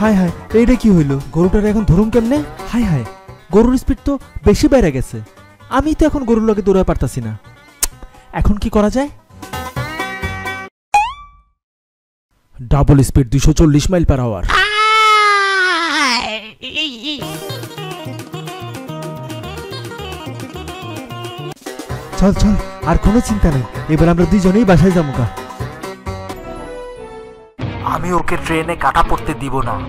High high এইটা কি হইল? গরুটার এখন ধরুম কেমনে? হাই হাই গরুর স্পিড তো বেশি বেড়ে গেছে। আমি তো এখন গরুর লগে দৌড়াতে পারতাছি না। এখন কি করা যায়? ডাবল স্পিড দুশো চল্লিশ মাইল পার আওয়ার চল চল, আর কোনো চিন্তা নেই। এবার আমরা দুইজনেই বাসায় যাব গা আমি ওকে ট্রেনে কাটা পড়তে দিব না।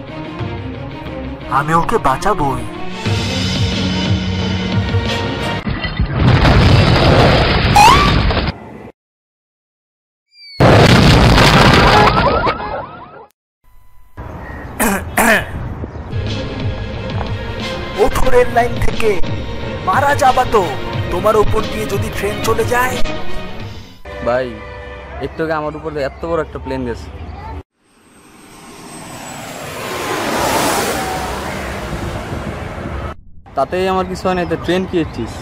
আমি ওকে বাঁচাবই। ওঠো রেল লাইন থেকে। মারা যাবা তো। তোমার উপর দিয়ে যদি ট্রেন চলে যায়। ভাই, একটু আগে আমার উপরে এত বড় একটা প্লেন গেছে। তাতেই আমার কিছু হয় না তো ট্রেন কি এসছিস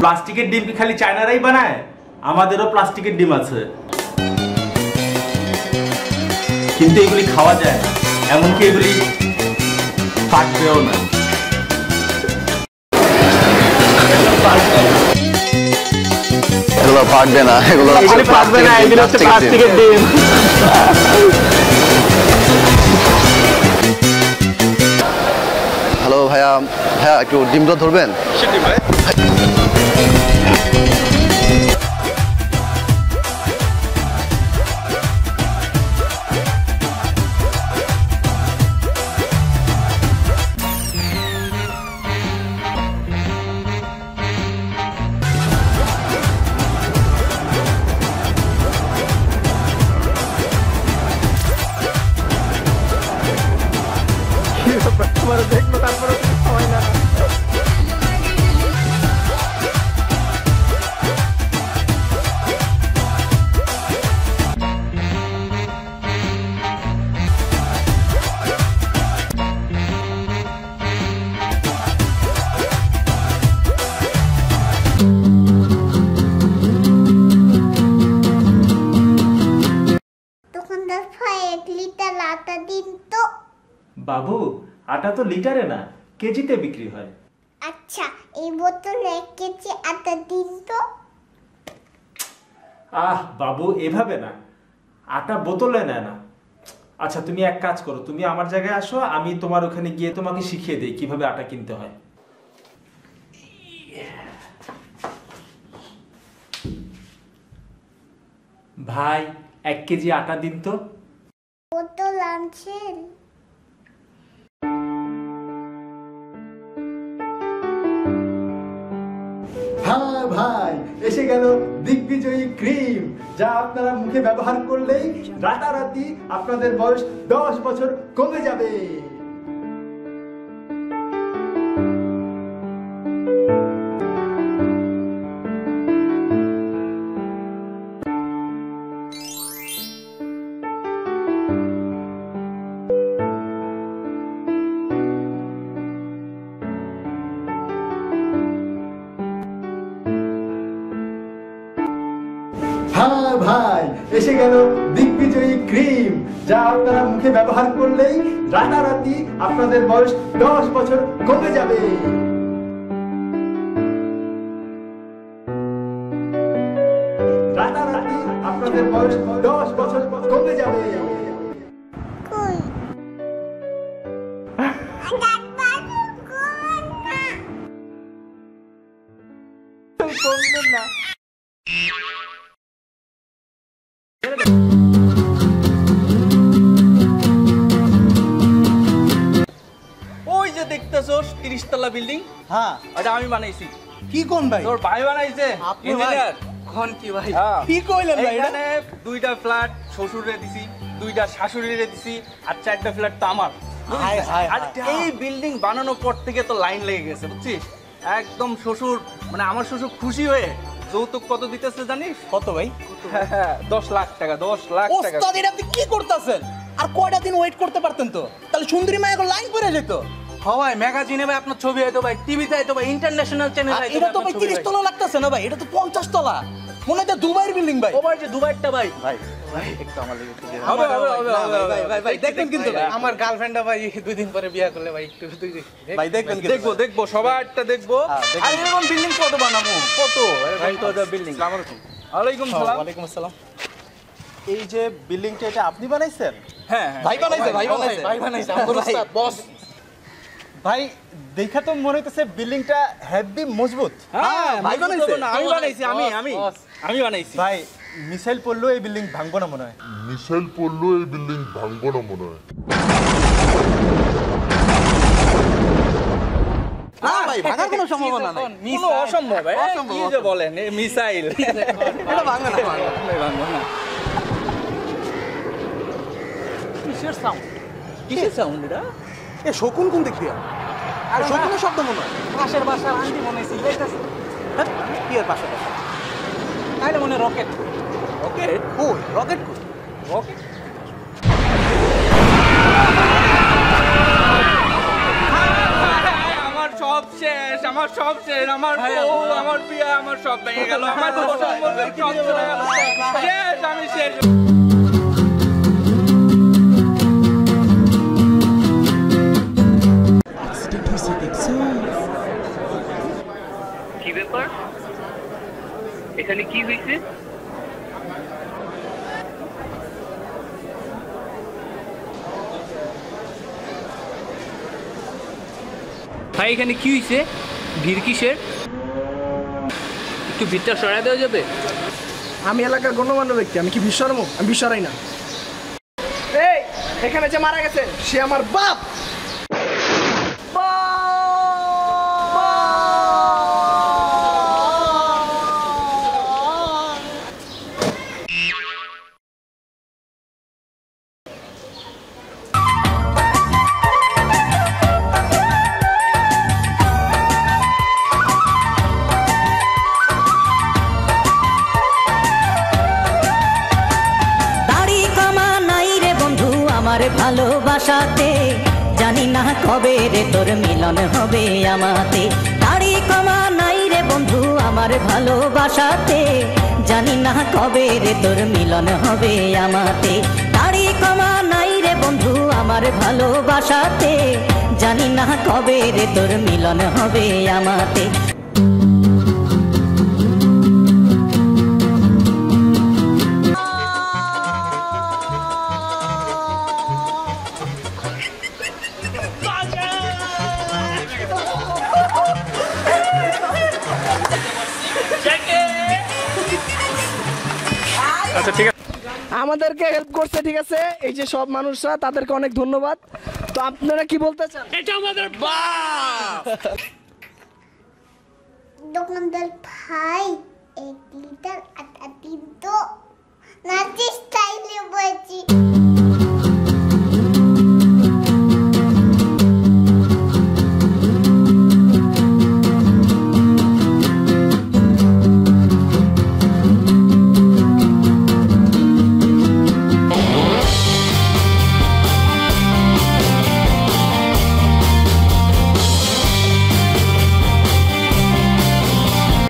প্লাস্টিকের ডিম কি খালি চায়নারাই বানায়? আমাদেরও প্লাস্টিকের ডিম আছে। কিন্তু এগুলি খাওয়া যায় না এমনকি এগুলি ফাটবেও না। এগুলো ফাটবে না এগুলো এগুলি ফাটবে না এগুলি হচ্ছে প্লাস্টিকের ডিম। ভাইয়া একটু ডিমটা ধরবেন? আটা তো লিটারে না কেজিতে বিক্রি হয়। আচ্ছা এই বোতল এক কেজি আটা দিন তো। আহ বাবু এভাবে না। আটা বোতলে নেয় না। আচ্ছা তুমি এক কাজ করো তুমি আমার জায়গায় আসো আমি তোমার ওখানে গিয়ে তোমাকে শিখিয়ে দিই কীভাবে আটা কিনতে হয়। ভাই এক কেজি আটা দিন তো। বোতল আনছেন? এসে গেল দিগ্বিজয়ী ক্রিম, যা আপনারা মুখে ব্যবহার করলেই রাতারাতি আপনাদের বয়স দশ বছর কমে যাবে। এসে গেল দিগ্বিজয়ী ক্রিম যা আপনারা মুখে ব্যবহার করলেই রাতারাতি আপনাদের বয়স দশ বছর কমে যাবে। রাতারাতি আপনাদের বয়স দশ বছর কমে যাবে। কই? ডাক্তার কোন না। ওই যে তিরিশ তলা বিল্ডিং? হ্যাঁ। ওটা আমি বানাইছি। কি কোন ভাই? তোর ভাই বানাইছে। ইঞ্জিনিয়ার। কোন কি ভাই? হ্যাঁ। কি কইলেন ভাই এখানে দুইটা ফ্ল্যাট শ্বশুরে দিছি দুইটা শাশুড়িরে দিছি আর চারটা ফ্ল্যাট তো আমার। আর এই বিল্ডিং বানানোর পর থেকে তো লাইন লেগে গেছে বুঝছিস? একদম শ্বশুর মানে আমার শ্বশুর খুশি হয়ে যৌতুক কত দিতেছে জানিস? কত ভাই? দশ লাখ টাকা দশ লাখ টাকা। ওস্তাদ এটা আপনি কি করতেছেন? আর কয়টা দিন ওয়েট করতে পারতেন তো? তাহলে সুন্দরী মায়ের লাইন পড়ে যেত। হওয়ায় ম্যাগাজিনে ভাই আপনার ছবি হয়তো ভাই টিভিতে হয়তো ভাই ইন্টারন্যাশনাল চ্যানেল এটা তো ভাই তিরিশ তলা লাগতেছে না ভাই? এটা তো পঞ্চাশ তলা। মনে হয় দুবাইয়ের বিল্ডিং ভাই। ও ভাই যে দুবাইটা ভাই। ভাই একটু আমার লেগে একটু হবে, হবে, হবে, ভাই, ভাই, ভাই, ভাই, দেখবেন কিন্তু আমার গার্লফ্রেন্ডটা ভাই দুই দিন পরে বিয়ে করলে ভাই একটু দুই ভাই দেখবেন দেখব দেখব সবারটা দেখব। আর এরকম বিল্ডিং কত বানাবো? কত? এরকম তো তো বিল্ডিং ওয়ালাইকুম ওয়ালাইকুম আসসালাম। এই যে বিল্ডিংটা এটা আপনি বানাইছেন? হ্যাঁ হ্যাঁ। ভাই বানাইছে ভাই বানাইছে। ভাই বানাইছে আমার উস্তাদ বস। ভাই দেখা তো মনে হইতেছে বিল্ডিংটা হেভি মজবুত। হ্যাঁ ভাই বানাইছে? আমি বানাইছি আমি আমি। আমি বানাইছি। ভাই মিসাইল পড়লেও এই বিল্ডিং ভাঙবো না মনে হয়। মিসাইল পড়লেও এই বিল্ডিং ভাঙবো না মনে হয়। ভাই ভাঙার কোনো সম্ভাবনা নাই। কোনো অসম্ভব কি যে বলেন এ মিসাইল। এটা ভাঙবে না ভাঙবে না। কিসের সাউন্ড কিসের সাউন্ড এটা? এ শকুন কোন দিক দিয়ে? আর শকুনের শব্দ মনে হয়। পাশের বাসার আন্টি মনে? কি তাইলে মনে রকেট। ওকে কই রকেট কই ওকে আমার সব শেষ আমার সব শেষ আমার বউ আমার বিয়ে আমার সব ভেঙে গেল আমার শেষ আমি শেষ। কি ব্যাপার? এখানে কি হয়েছে? ভাই, এখানে কি হয়েছে ভিড় কিসের? একটু ভিড়টা সরাই দেওয়া যাবে আমি এলাকার গণ্যমান্য ব্যক্তি, আমি কি বিশ্বরম আমি বিশ্বরাই না। এই, এখানে যে মারা গেছে, সে আমার বাপ! আমার ভালোবাসাতে, জানি না কবে রে তোর মিলন হবে আমাতে। দাড়ি কমা নাই রে বন্ধু আমার ভালোবাসাতে, জানি না কবে রে তোর মিলন হবে আমাতে। দাড়ি কমা নাই রে বন্ধু আমার ভালোবাসাতে, জানি না কবে রে তোর মিলন হবে আমাতে। আমাদেরকে হেল্প করছে ঠিক আছে? এই যে সব মানুষরা তাদেরকে অনেক ধন্যবাদ। তো আপনারা কি বলতে চান? এটা আমাদের বাপ! দোকানদার ভাই এক লিটার আটা দিন তো নাচি স্টাইলে বলছি।